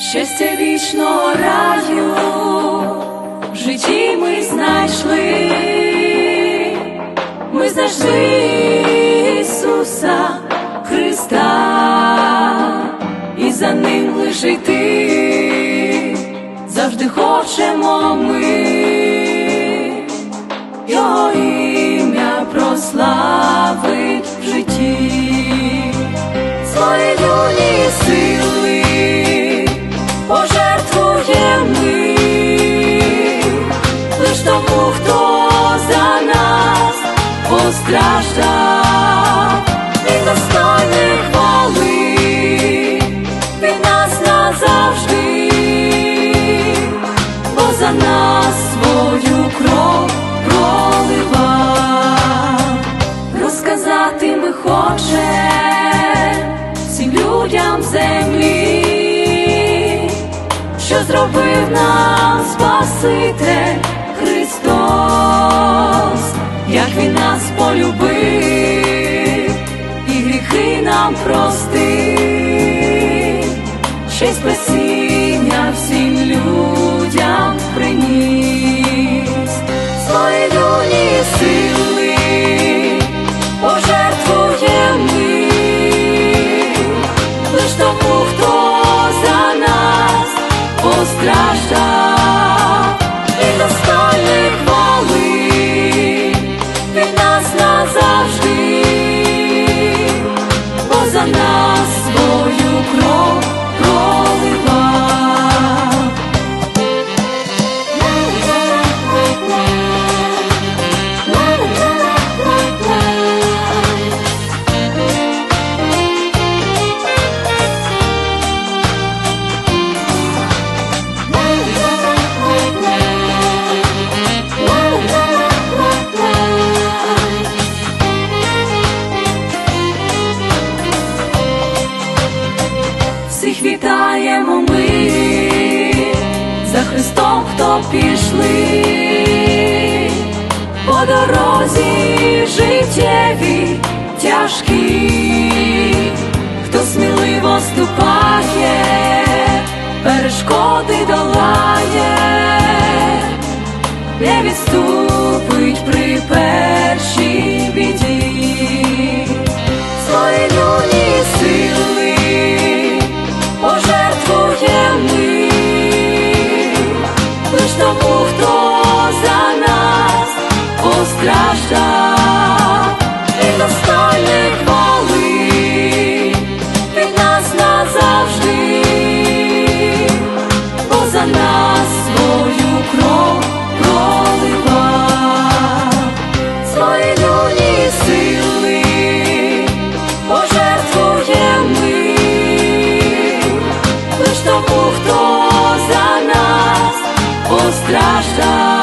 Щастя вічного раю в житті ми знайшли, за ним лише йти, завжди хочемо ми, Його ім'я прославить в житті, свої юні сили пожертвує ми. Лиш тому, хто за нас постраждав, зробив нам Спаситель Христос, як Він нас полюбив і гріхи нам простив, ще спасіння всім людям приніс, свої юні сили Всіх вітаємо ми. За Христом, хто пішли по дорозі постраждав, і достойний хвали, він нас назавжди, бо за нас свою кров проливав, свої юні сили пожертвує ми, лиш тому, хто за нас постраждав.